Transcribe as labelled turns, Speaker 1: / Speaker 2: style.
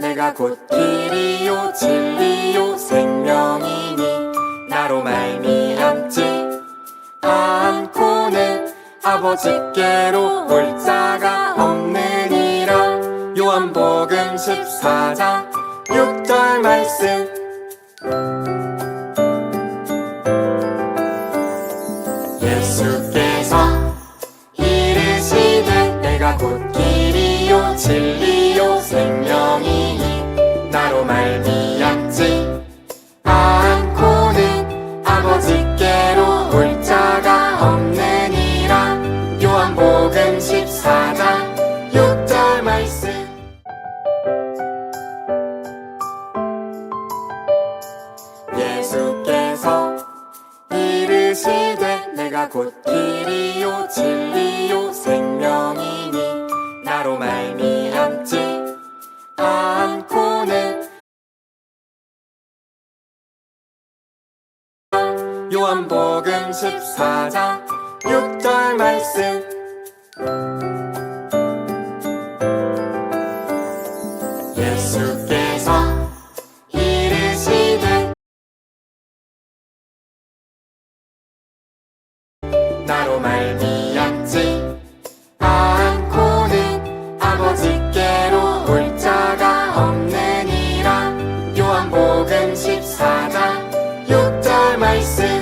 Speaker 1: 내가 곧 길이요 진리요 생명이니 나로 말미암지. 않고는 아버지께로 올 자가 없느니라. 요한복음 14장 6절 말씀 말미암지 않고는 아버지께로 올 자가 없느니라. 요한복음 14장 6절 말씀. 예수께서 이르시되 내가 곧 길이요 진 요한복음 14장 6절 말씀. 예수께서 이르시는 나로 말미암지 않고는 아버지께로 올 자가 없느니라. 요한복음 14장 6절 말씀.